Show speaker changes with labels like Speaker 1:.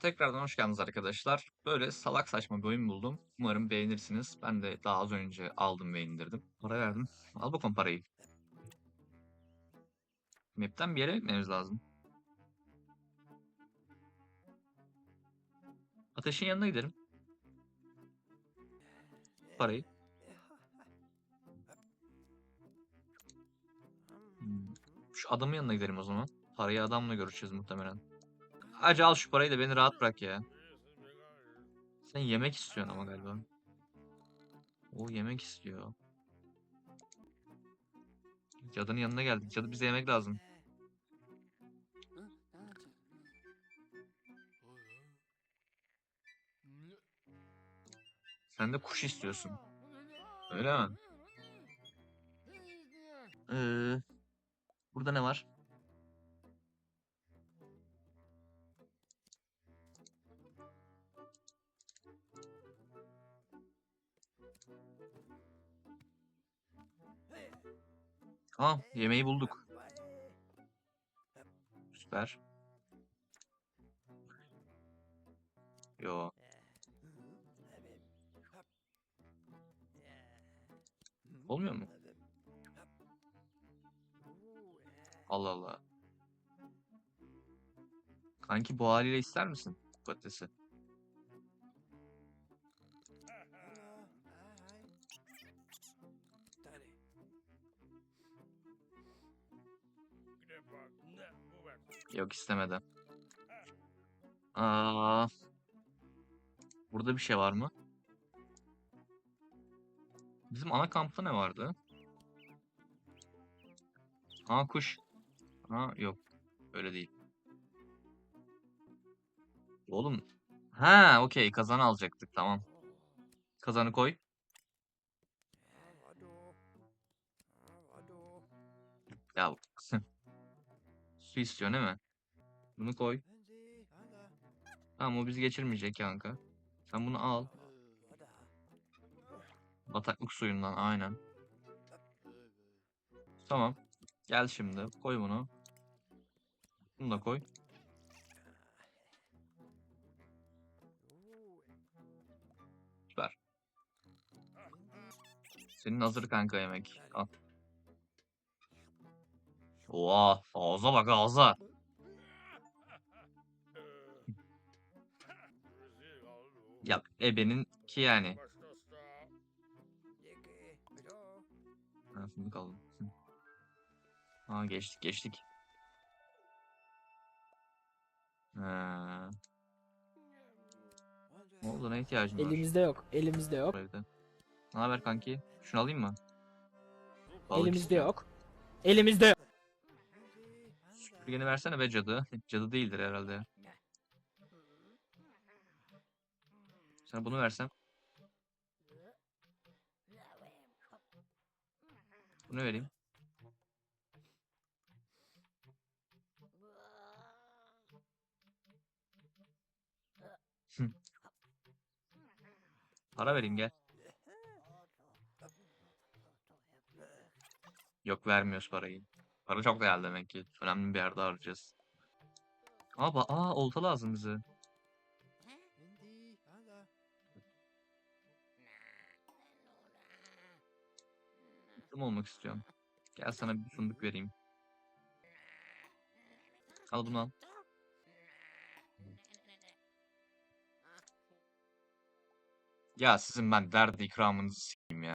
Speaker 1: Tekrardan hoş geldiniz arkadaşlar. Böyle salak saçma bir oyun buldum. Umarım beğenirsiniz. Ben de daha az önce aldım ve indirdim. Para verdim. Al bakalım parayı. Map'ten bir yere gitmemiz lazım. Ateşin yanına gidelim. Parayı. Hmm. Şu adamın yanına gidelim o zaman. Parayı adamla görüşeceğiz muhtemelen. Hacı al şu parayı da beni rahat bırak ya. Sen yemek istiyorsun ama galiba. O yemek istiyor. Cadının yanına geldik. Cadı bize yemek lazım. Sen de kuş istiyorsun. Öyle mi? Ee, burada ne var? Tamam, yemeği bulduk. Süper. Yo. Olmuyor mu? Allah Allah. Kanki bu haliyle ister misin patatesi? Yok istemedi. Aa, burada bir şey var mı? Bizim ana kampta ne vardı? Aa kuş. Aa yok. Öyle değil. Oğlum. Ha, okey. Kazan alacaktık. Tamam. Kazanı koy. Ya su istiyor değil mi? Bunu koy. Tamam o bizi geçirmeyecek kanka. Sen bunu al. Bataklık suyundan aynen. Tamam. Gel şimdi. Koy bunu. Bunu da koy. Süper. Senin hazır kanka yemek. Al. Oha, ağza bak ağza. Ya ebenin ki yani. Ha, fındık aldım. Hı. Aa geçtik geçtik. Ha. Ne oldu ne ihtiyacın var
Speaker 2: Elimizde yok. Elimizde yok.
Speaker 1: evde? Ne haber kanki? Şunu alayım mı? Balık
Speaker 2: Elimizde
Speaker 1: istiyorum.
Speaker 2: yok. Elimizde yok.
Speaker 1: Süpürgeni versene be cadı. Cadı değildir herhalde. Sana bunu versem. Bunu vereyim. Para vereyim gel. Yok vermiyoruz parayı. Para çok değerli demek ki. Önemli bir yerde harcayacağız. Aa, aa olta lazım bize. Mutlu olmak istiyorum. Gel sana bir fındık vereyim. Al bunu al. Ya sizin ben derdi ikramınızı sikeyim ya.